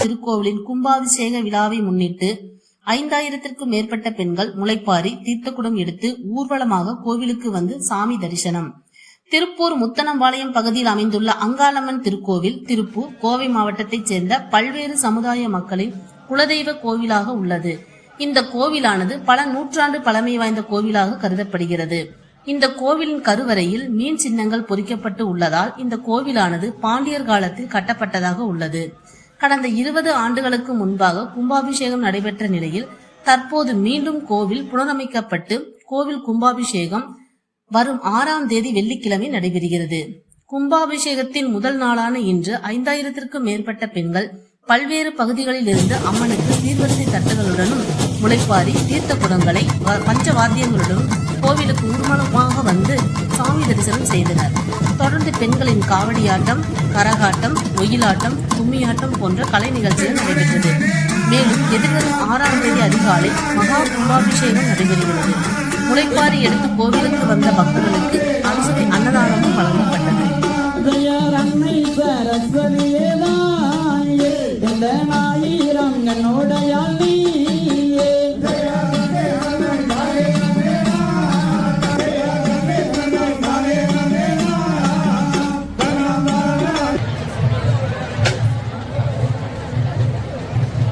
திருக்கோவிலின் கும்பாபிஷேக விழாவை முன்னிட்டு ஐந்தாயிரத்திற்கும் மேற்பட்ட பெண்கள் முளைப்பாரி தீர்த்தக்குடம் எடுத்து ஊர்வலமாக கோவிலுக்கு வந்து சாமி தரிசனம். திருப்பூர் முத்தனம்பாளையம் பகுதியில் அமைந்துள்ள அங்காளம்மன் திருக்கோவில் திருப்பூர் கோவை மாவட்டத்தைச் சேர்ந்த பல்வேறு சமுதாய மக்களின் குலதெய்வ கோவிலாக உள்ளது. இந்த கோவிலானது பல நூற்றாண்டு பழமை வாய்ந்த கோவிலாக கருதப்படுகிறது. இந்த கோவிலின் கருவறையில் மீன் சின்னங்கள் பொறிக்கப்பட்டு உள்ளதால் இந்த கோவிலானது பாண்டியர் காலத்தில் கட்டப்பட்டதாக உள்ளது. கடந்த இருபது ஆண்டுகளுக்கு முன்பாக கும்பாபிஷேகம் நடைபெற்ற நிலையில் தற்போது மீண்டும் கோவில் புனரமைக்கப்பட்டு கோவில் கும்பாபிஷேகம் வரும் ஆறாம் தேதி வெள்ளிக்கிழமை நடைபெறுகிறது. கும்பாபிஷேகத்தின் முதல் நாளான இன்று ஐந்தாயிரத்திற்கும் மேற்பட்ட பெண்கள் பல்வேறு பகுதிகளில் இருந்து அம்மனுக்கு சீர்வரிசை தட்டுகளுடனும் முளைப்பாரி தீர்த்த குடங்களை பஞ்சவாத்தியங்களுடன் கோவிலுக்கு ஊர்வலமாக வந்து சாமி தரிசனம் செய்தனர். தொடர்ந்து பெண்களின் காவடியாட்டம் கரகாட்டம் ஒயிலாட்டம் கும்மியாட்டம் போன்ற கலை நிகழ்ச்சிகள் நடைபெற்றது. மேலும் எதிர்வரும் ஆறாம் தேதி அதிகாலை மகா கும்பாபிஷேகம் நடைபெறுகிறது. முளைப்பாரி எடுத்து கோவிலுக்கு வந்த பக்தர்களுக்கு அரசுக்கு அன்னதானமும் வழங்கப்பட்டது. சரஸ்வதியே என்னோடையால் நீ